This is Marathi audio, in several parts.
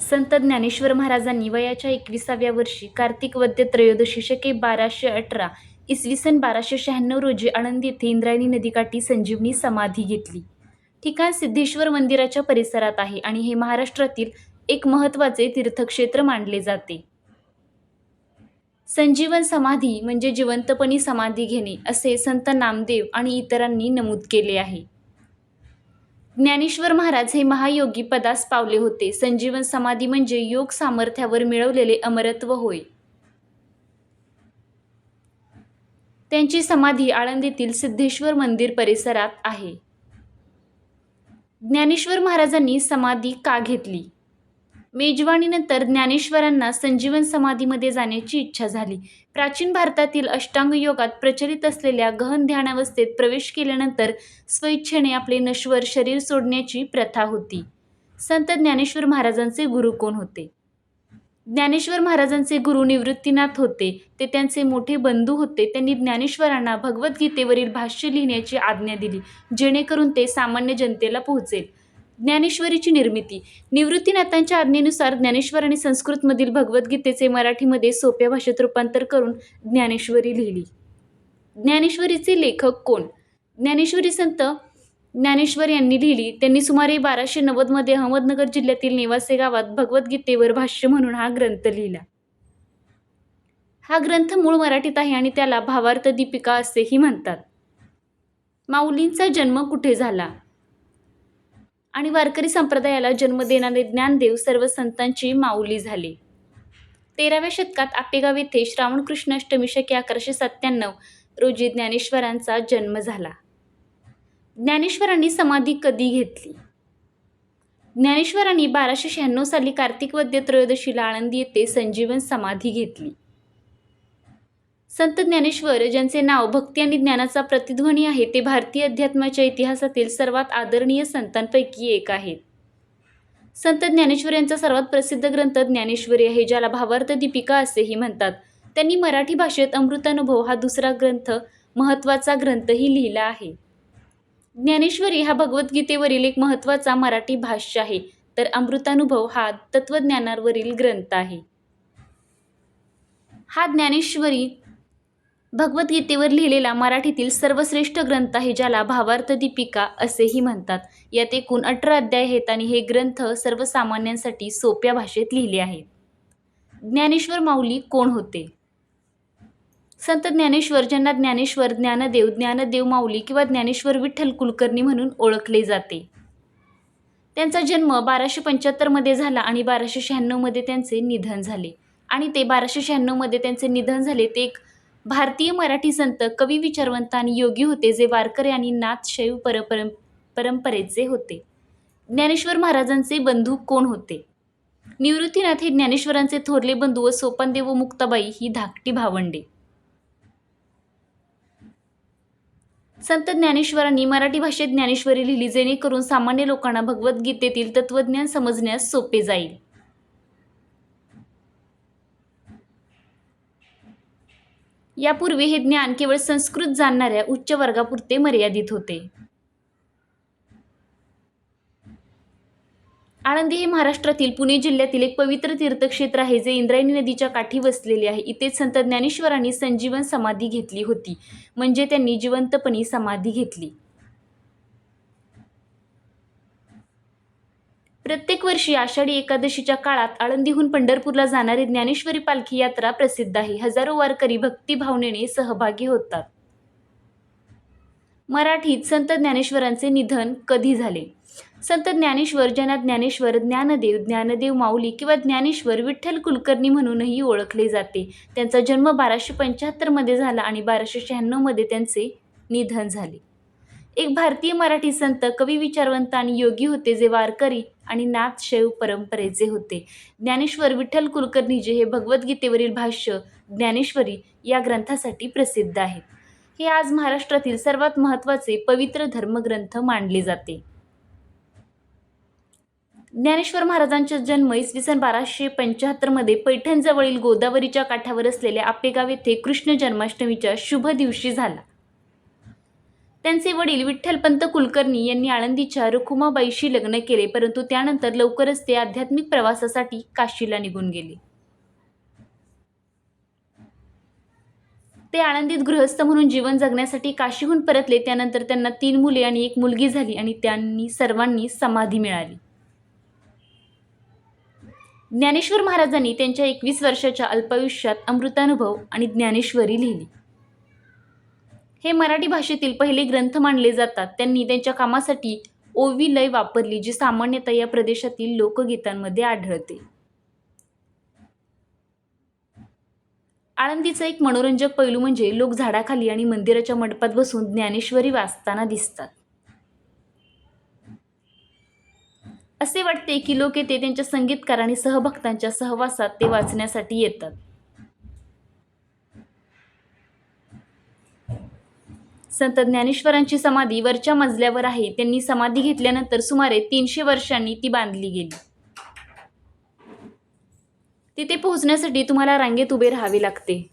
संत ज्ञानेश्वर महाराजांनी वयाच्या एकविसाव्या वर्षी कार्तिक वद्य त्रयोदशी शके बाराशे अठरा इसवी सन बाराशे शहाण्णव रोजी आनंद येथे इंद्रायणी नदीकाठी संजीवनी समाधी घेतली. ठिकाण सिद्धेश्वर मंदिराच्या परिसरात आहे आणि हे महाराष्ट्रातील एक महत्त्वाचे तीर्थक्षेत्र मानले जाते. संजीवन समाधी म्हणजे जिवंतपणी समाधी घेणे असे संत नामदेव आणि इतरांनी नमूद केले आहे. ज्ञानेश्वर महाराज हे महायोगी पदास पावले होते. संजीवन समाधी म्हणजे योग सामर्थ्यावर मिळवलेले अमरत्व होय. त्यांची समाधी आळंदीतील सिद्धेश्वर मंदिर परिसरात आहे. ज्ञानेश्वर महाराजांनी समाधी का घेतली? मेजवानीनंतर ज्ञानेश्वरांना संजीवन समाधीमध्ये जाण्याची इच्छा झाली. प्राचीन भारतातील अष्टांग योगात प्रचलित असलेल्या गहन ध्यानावस्थेत प्रवेश केल्यानंतर स्वइच्छेने आपले नश्वर शरीर सोडण्याची प्रथा होती. संत ज्ञानेश्वर महाराजांचे गुरु कोण होते? ज्ञानेश्वर महाराजांचे गुरु निवृत्तीनाथ होते. ते त्यांचे मोठे बंधू होते. त्यांनी ज्ञानेश्वरांना भगवद्गीतेवरील भाष्य लिहिण्याची आज्ञा दिली जेणेकरून ते सामान्य जनतेला पोहोचेल. ज्ञानेश्वरीची निर्मिती. निवृत्तीनाथांच्या आज्ञेनुसार ज्ञानेश्वरांनी संस्कृतमधील भगवद्गीतेचे मराठीमध्ये सोप्या भाषेत रूपांतर करून ज्ञानेश्वरी लिहिली. ज्ञानेश्वरीचे लेखक कोण? ज्ञानेश्वरी संत ज्ञानेश्वर यांनी लिहिली. त्यांनी सुमारे बाराशे नव्वदमध्ये अहमदनगर जिल्ह्यातील नेवासे गावात भगवद्गीतेवर भाष्य म्हणून हा ग्रंथ लिहिला. हा ग्रंथ मूळ मराठीत आहे आणि त्याला भावार्थ दीपिका असेही म्हणतात. माऊलींचा जन्म कुठे झाला? आणि वारकरी संप्रदायाला जन्म देणारे ज्ञानदेव सर्व संतांची माऊली झाले. तेराव्या शतकात आपेगाव येथे श्रावण कृष्ण अष्टमी शके अकराशे सत्त्याण्णव रोजी ज्ञानेश्वरांचा जन्म झाला. ज्ञानेश्वरांनी समाधी कधी घेतली? ज्ञानेश्वरांनी बाराशे शहाण्णव साली कार्तिक वद्य त्रयोदशीला आळंदी येथे संजीवन समाधी घेतली. संत ज्ञानेश्वर ज्यांचे नाव भक्ती आणि ज्ञानाचा प्रतिध्वनी आहे ते भारतीय अध्यात्माच्या इतिहासातील सर्वात आदरणीय संतांपैकी एक आहेत. संत ज्ञानेश्वर यांचा सर्वात प्रसिद्ध ग्रंथ ज्ञानेश्वरी आहे ज्याला भावार्थ दीपिका असेही म्हणतात. त्यांनी मराठी भाषेत अमृतानुभव हा दुसरा ग्रंथ महत्त्वाचा ग्रंथही लिहिला आहे. ज्ञानेश्वरी हा भगवद्गीतेवरील एक महत्त्वाचा मराठी भाष्य आहे तर अमृतानुभव हा तत्त्वज्ञानावरील ग्रंथ आहे. हा ज्ञानेश्वरी भगवद्गीतेवर लिहिलेला मराठीतील सर्वश्रेष्ठ ग्रंथ आहे ज्याला भावार्थ दीपिका असेही म्हणतात. यात एकूण अठरा अध्याय आहेत आणि हे ग्रंथ सर्वसामान्यांसाठी सोप्या भाषेत लिहिले आहेत. ज्ञानेश्वर माऊली कोण होते? संत ज्ञानेश्वर ज्यांना ज्ञानेश्वर ज्ञानदेव ज्ञानदेव माऊली किंवा ज्ञानेश्वर विठ्ठल कुलकर्णी म्हणून ओळखले जाते. त्यांचा जन्म बाराशे पंच्याहत्तरमध्ये झाला आणि बाराशे शहाण्णवमध्ये त्यांचे निधन झाले. आणि ते बाराशे शहाण्णवमध्ये त्यांचे निधन झाले ते एक भारतीय मराठी संत कवी विचारवंत आणि योगी होते जे वारकरी आणि नाथशैव परपरं परंपरेचे होते. ज्ञानेश्वर महाराजांचे बंधू कोण होते? निवृत्तीनाथ हे ज्ञानेश्वरांचे थोरले बंधू व सोपानदेव व मुक्ताबाई ही धाकटी भावंडे. संत ज्ञानेश्वरांनी मराठी भाषेत ज्ञानेश्वरी लिहिली जेणेकरून सामान्य लोकांना भगवद्गीतेतील तत्वज्ञान समजण्यास सोपे जाईल. यापूर्वी हे ज्ञान केवळ संस्कृत जाणणाऱ्या उच्च वर्गापुरते मर्यादित होते. आळंदी हे महाराष्ट्रातील पुणे जिल्ह्यातील एक पवित्र तीर्थक्षेत्र आहे जे इंद्रायणी नदीच्या काठी वसलेले आहे. इथेच संत ज्ञानेश्वरांनी संजीवन समाधी घेतली होती म्हणजे त्यांनी जिवंतपणी समाधी घेतली. प्रत्येक वर्षी आषाढी एकादशीच्या काळात आळंदीहून पंढरपूरला जाणारी ज्ञानेश्वरी पालखी यात्रा प्रसिद्ध आहे. हजारो वारकरी भक्तिभावनेने सहभागी होतात. मराठीत संत ज्ञानेश्वरांचे निधन कधी झाले? संत ज्ञानेश्वर ज्यांना ज्ञानेश्वर ज्ञानदेव ज्ञानदेव माऊली किंवा ज्ञानेश्वर विठ्ठल कुलकर्णी म्हणूनही ओळखले जाते त्यांचा जन्म बाराशे पंच्याहत्तरमध्ये झाला आणि बाराशे शहाण्णवमध्ये त्यांचे निधन झाले. एक भारतीय मराठी संत कवी विचारवंत आणि योगी होते जे वारकरी आणि नाथ शैव परंपरेचे होते. ज्ञानेश्वर विठ्ठल कुलकर्णी जे हे भगवद्गीतेवरील भाष्य ज्ञानेश्वरी या ग्रंथासाठी प्रसिद्ध आहेत. हे आज महाराष्ट्रातील सर्वात महत्त्वाचे पवित्र धर्मग्रंथ मानले जाते. ज्ञानेश्वर महाराजांचा जन्म इसवी सन बाराशे पंच्याहत्तरमध्ये पैठणजवळील गोदावरीच्या काठावर असलेल्या आपेगाव येथे कृष्ण जन्माष्टमीच्या शुभ दिवशी झाला. त्यांचे वडील विठ्ठलपंत कुलकर्णी यांनी आळंदीच्या रुखुमाबाईशी लग्न केले परंतु त्यानंतर लवकरच ते आध्यात्मिक प्रवासासाठी काशीला निघून गेले. ते आळंदीत गृहस्थ म्हणून जीवन जगण्यासाठी काशीहून परतले त्यानंतर त्यांना तीन मुले आणि एक मुलगी झाली आणि त्यांनी सर्वांनी समाधी मिळाली. ज्ञानेश्वर महाराजांनी त्यांच्या एकवीस वर्षाच्या अल्पायुष्यात अमृतानुभव आणि ज्ञानेश्वरी लिहिली. हे मराठी भाषेतील पहिले ग्रंथ मानले जातात. त्यांनी त्यांच्या कामासाठी ओवी लय वापरली जी सामान्यतः या प्रदेशातील लोकगीतांमध्ये आढळते. आळंदीचा एक मनोरंजक पैलू म्हणजे लोक झाडाखाली आणि मंदिराच्या मंडपात बसून ज्ञानेश्वरी वाचताना दिसतात. असे वाटते की लोक येथे त्यांच्या संगीतकार आणि सहभक्तांच्या सहवासात ते वाचण्यासाठी येतात. संत ज्ञानेश्वरांची समाधी वरच्या मजल्यावर आहे. त्यांनी समाधी घेतल्यानंतर सुमारे तीनशे वर्षांनी ती बांधली गेली. तिथे पोहोचण्यासाठी तुम्हाला रांगेत उभे राहावे लागते.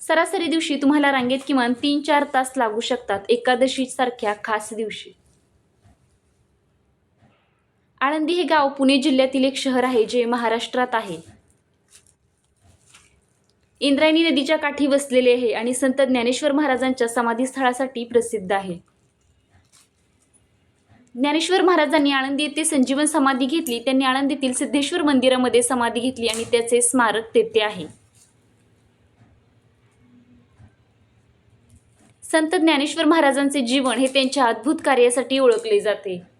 सरासरी दिवशी तुम्हाला रांगेत किमान तीन चार तास लागू शकतात. एकादशी सारख्या खास दिवशी. आळंदी हे गाव पुणे जिल्ह्यातील एक शहर आहे जे महाराष्ट्रात आहे. इंद्रायणी नदीच्या काठी वसलेले आहे आणि संत ज्ञानेश्वर महाराजांच्या समाधीस्थळासाठी प्रसिद्ध आहे. ज्ञानेश्वर महाराजांनी आळंदी येथे संजीवन समाधी घेतली. त्यांनी आळंदीतील सिद्धेश्वर मंदिरामध्ये समाधी घेतली आणि त्याचे स्मारक तेथे आहे. संत ज्ञानेश्वर महाराजांचे जीवन हे त्यांच्या अद्भुत कार्यासाठी ओळखले जाते.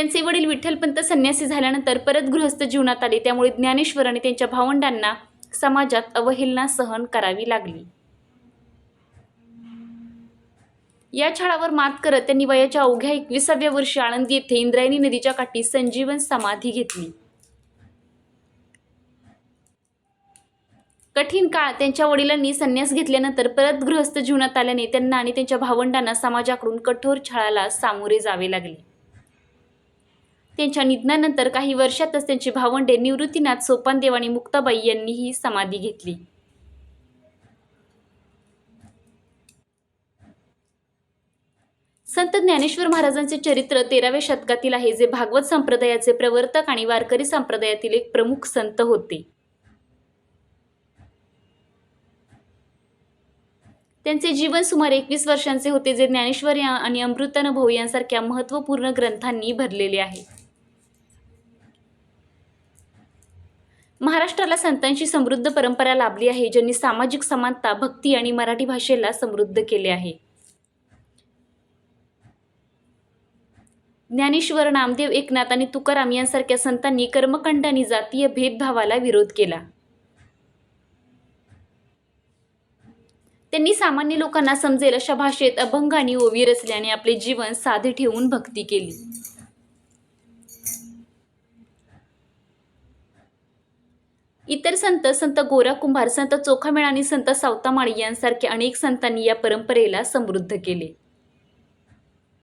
त्यांचे वडील विठ्ठलपंत संन्यासी झाल्यानंतर परत गृहस्थ जीवनात आले. त्यामुळे ज्ञानेश्वर आणि त्यांच्या भावंडांना समाजात अवहेलना सहन करावी लागली. या छळावर मात करत त्यांनी वयाच्या अवघ्या एकविसाव्या वर्षी आळंदी येथे इंद्रायणी नदीच्या काठी संजीवन समाधी घेतली. कठीण काळ त्यांच्या वडिलांनी संन्यास घेतल्यानंतर परत गृहस्थ जीवनात आल्याने त्यांना आणि त्यांच्या भावंडांना समाजाकडून कठोर छळाला सामोरे जावे लागले. त्यांच्या निधनानंतर काही वर्षातच त्यांची भावंडे निवृत्तीनाथ सोपानदेव आणि मुक्ताबाई यांनी ही समाधी घेतली. संत ज्ञानेश्वर महाराजांचे चरित्र तेराव्या शतकातील आहे जे भागवत संप्रदायाचे प्रवर्तक आणि वारकरी संप्रदायातील एक प्रमुख संत होते. त्यांचे जीवन सुमारे एकवीस वर्षांचे होते जे ज्ञानेश्वर या आणि अमृतानुभव यांसारख्या महत्त्वपूर्ण ग्रंथांनी भरलेले आहे. महाराष्ट्राला संतांची समृद्ध परंपरा लाभली आहे ज्यांनी सामाजिक समानता भक्ती आणि मराठी भाषेला समृद्ध केले आहे. ज्ञानेश्वर नामदेव एकनाथ आणि तुकाराम यांसारख्या संतांनी कर्मकांड आणि जातीय भेदभावाला विरोध केला. त्यांनी सामान्य लोकांना समजेल अशा भाषेत अभंग आणि ओवी रचल्याने आपले जीवन साधे ठेवून भक्ती केली. इतर संत संत गोरा कुंभार संत चोखामेळ आणि संत सावतामाळी यांसारख्या अनेक संतांनी या परंपरेला समृद्ध केले.